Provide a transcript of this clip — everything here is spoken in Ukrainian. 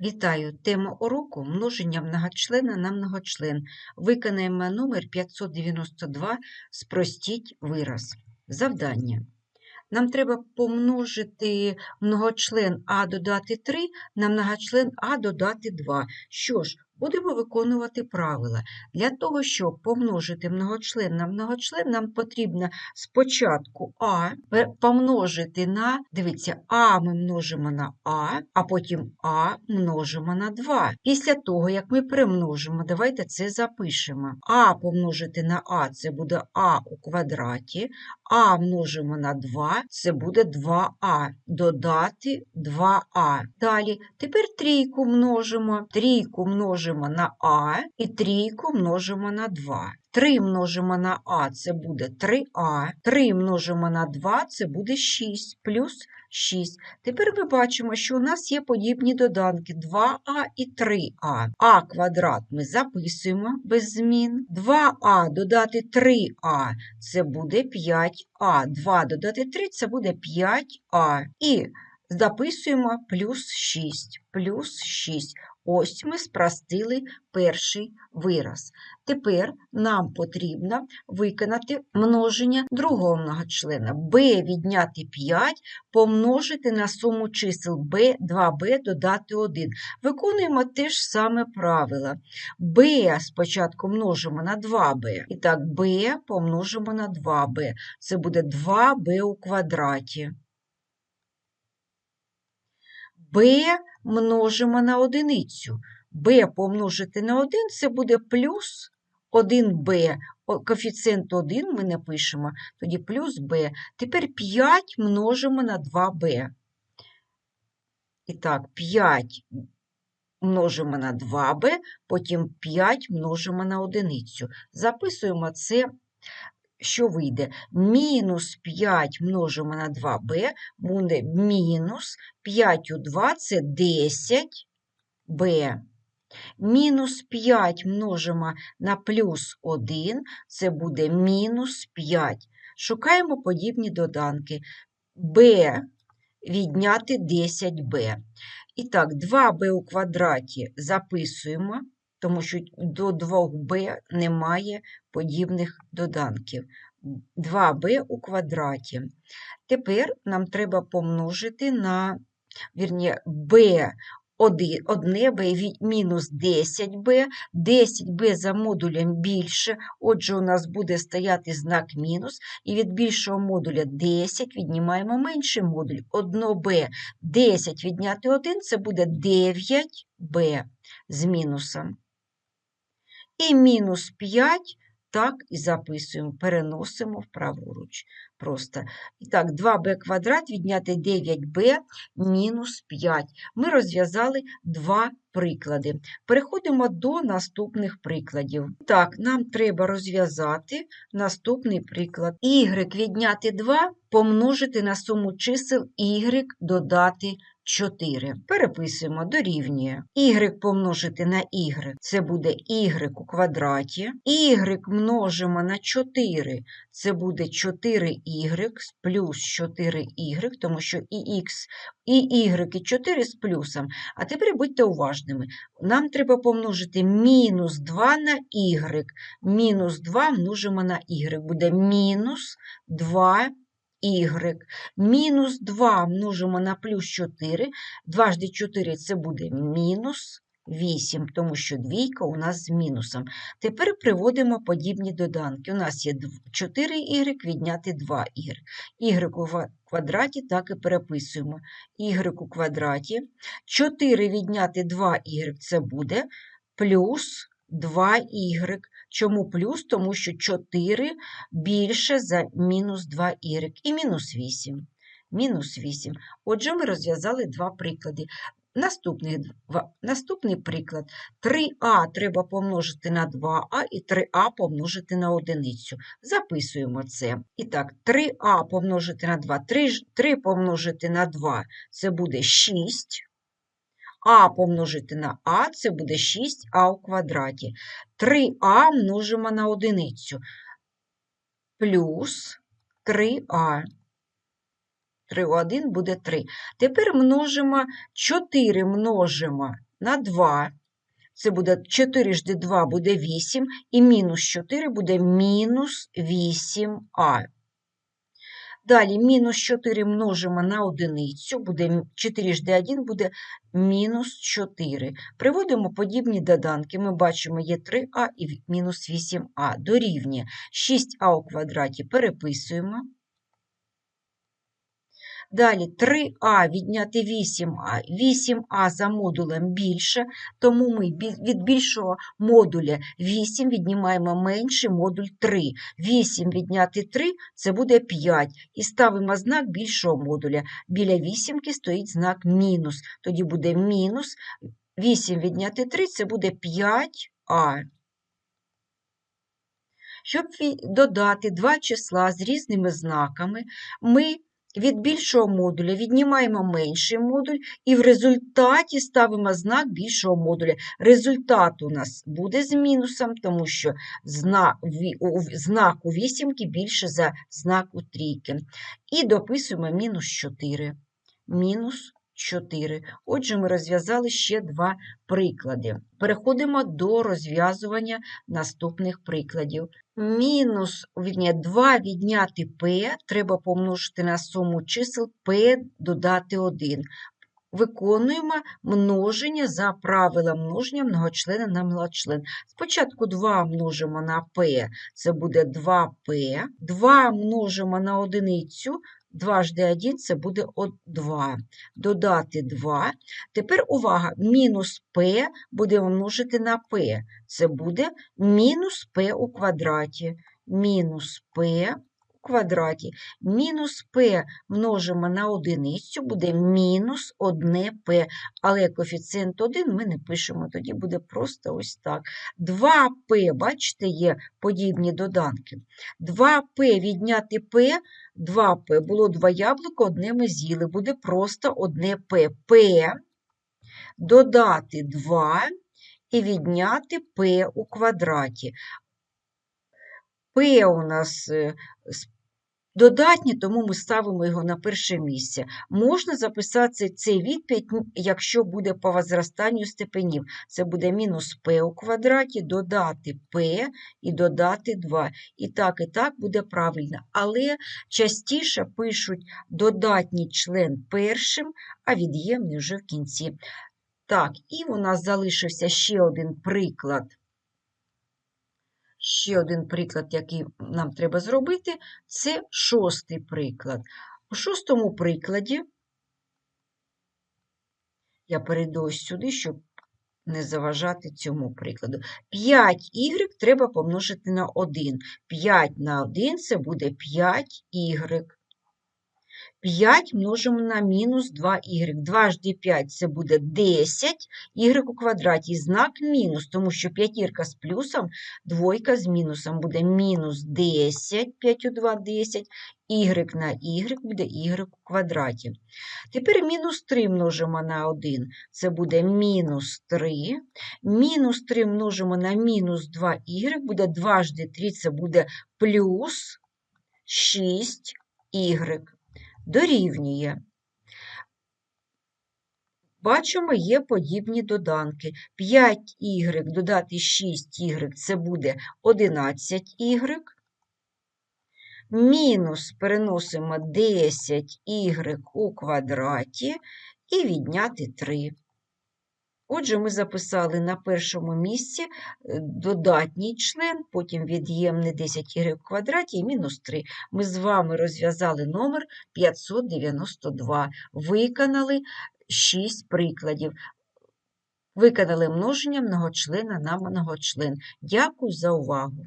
Вітаю! Тема уроку множення многочлена на многочлен. Виконаємо номер 592 Спростіть вираз. Завдання. Нам треба помножити многочлен А додати 3 на многочлен А додати 2. Що ж, будемо виконувати правила. Для того, щоб помножити многочлен на многочлен, нам потрібно спочатку А помножити на, дивіться, А ми множимо на А, а потім А множимо на 2. Після того, як ми перемножимо, давайте це запишемо. А помножити на А це буде А у квадраті, А множимо на 2, це буде 2А. Додати 2А. Далі, тепер трійку множимо. Трійку множимо на А і трійку множимо на 2. 3 множимо на А це буде 3А, 3 множимо на 2 це буде 6, плюс 6. Тепер ми бачимо, що у нас є подібні доданки 2А і 3А. А квадрат ми записуємо без змін. 2А додати 3А це буде 5А. 2 додати 3 це буде 5А. І записуємо плюс 6. Плюс 6. Ось ми спростили перший вираз. Тепер нам потрібно виконати множення другого многочлена. b відняти 5 помножити на суму чисел b, 2b додати 1. Виконуємо те ж саме правило. b спочатку множимо на 2b. І так, b помножимо на 2b. Це буде 2b у квадраті. B множимо на одиницю. b помножити на 1 це буде плюс 1b. О, Коефіцієнт 1 ми напишемо, тоді плюс b. Тепер 5 множимо на 2b. І так, 5 множимо на 2b, потім 5 множимо на одиницю. Записуємо це, що вийде. Мінус 5 множимо на 2b буде мінус 5 у 2 це 10b. Мінус 5 множимо на плюс 1, це буде мінус 5. Шукаємо подібні доданки. b відняти 10b. І так, 2b у квадраті записуємо, тому що до 2b немає подібних доданків. 2b у квадраті. Тепер нам треба помножити на, вірні, b Оди- одне b мінус 10b, 10b за модулем більше, отже, у нас буде стояти знак мінус, і від більшого модуля 10 віднімаємо менший модуль 1b. 10 відняти 1 це буде 9b з мінусом. І мінус 5 так і записуємо, переносимо вправоруч. Просто. І так, 2b квадрат відняти 9b мінус 5. Ми розв'язали два приклади. Переходимо до наступних прикладів. Так, нам треба розв'язати наступний приклад. y відняти 2 помножити на суму чисел y додати 4. Переписуємо, дорівнює. y помножити на y – це буде y у квадраті. y множимо на 4 – це буде 4y плюс 4y, тому що і x, і y, і 4 з плюсом. А тепер будьте уважними. Нам треба помножити мінус 2 на y. Мінус 2 множимо на y. Буде мінус 2 y. Мінус 2 множимо на плюс 4. Дважди 4 це буде мінус 8, тому що двійка у нас з мінусом. Тепер приводимо подібні доданки. У нас є 4y відняти 2y. y у квадраті так і переписуємо. y у квадраті. 4 відняти 2y це буде плюс 2y. Чому плюс? Тому що 4 більше за мінус 2y і мінус 8. Мінус 8. Отже, ми розв'язали два приклади. Наступний, наступний приклад. 3а треба помножити на 2а і 3а помножити на одиницю. Записуємо це. І так, 3а помножити на 2, 3, 3 помножити на 2 – це буде 6. А помножити на а – це буде 6а у квадраті. 3а множимо на одиницю. Плюс 3а. 3 у 1 буде 3. Тепер множимо 4 множимо на 2. Це буде 4 жди 2 буде 8, і мінус 4 буде мінус 8а. Далі мінус 4 множимо на одиницю, буде 4 жди 1 буде мінус 4. Приводимо подібні доданки. Ми бачимо, є 3а і мінус 8а. Дорівнює 6а у квадраті переписуємо. Далі 3а відняти 8а. 8а за модулем більше, тому ми від більшого модуля 8 віднімаємо менший модуль 3. 8 відняти 3 це буде 5. І ставимо знак більшого модуля. Біля вісімки стоїть знак мінус. Тоді буде мінус 8 відняти 3 це буде 5а. Щоб додати два числа з різними знаками, ми від більшого модуля віднімаємо менший модуль і в результаті ставимо знак більшого модуля. Результат у нас буде з мінусом, тому що знак, у- вісімки більше за знак у трійки. І дописуємо мінус 4. Мінус 4. Отже, ми розв'язали ще два приклади. Переходимо до розв'язування наступних прикладів. Мінус вірні, 2 відняти p треба помножити на суму чисел p додати 1. Виконуємо множення за правилом множення многочлена на многочлен. Спочатку 2 множимо на p, це буде 2p. 2 множимо на одиницю, 2 жди 1 це буде 2. Додати 2. Тепер увага, мінус p будемо множити на p. Це буде мінус p у квадраті. Мінус p квадраті. Мінус p множимо на одиницю, буде мінус 1p. Але коефіцієнт 1 ми не пишемо, тоді буде просто ось так. 2p, бачите, є подібні доданки. 2p відняти p, 2p, було два яблука, одне ми з'їли, буде просто одне p. p додати 2 і відняти p у квадраті. P у нас додатнє, тому ми ставимо його на перше місце. Можна записати цей відповідь, якщо буде по возростанню степенів. Це буде мінус p у квадраті, додати p і додати 2. І так, і так буде правильно. Але частіше пишуть додатній член першим, а від'ємний вже в кінці. Так, і у нас залишився ще один приклад. Ще один приклад, який нам треба зробити, це шостий приклад. У шостому прикладі я перейду ось сюди, щоб не заважати цьому прикладу. 5y треба помножити на 1. 5 на 1 це буде 5y. 5 множимо на мінус 2y. 2 жди 5 це буде 10 y у квадраті. Знак мінус, тому що п'ятірка з плюсом, двойка з мінусом буде мінус 10, 5 у 2 – 10, y на y буде y у квадраті. Тепер мінус 3 множимо на 1, це буде мінус 3. Мінус 3 множимо на мінус 2y, буде 2 жди 3, це буде плюс 6y дорівнює. Бачимо, є подібні доданки. 5y додати 6y це буде 11y. Мінус переносимо 10y у квадраті і відняти 3. Отже, ми записали на першому місці е, додатній член, потім від'ємний 10y в квадраті і мінус 3. Ми з вами розв'язали номер 592. Виконали 6 прикладів. Виконали множення многочлена на многочлен. Дякую за увагу.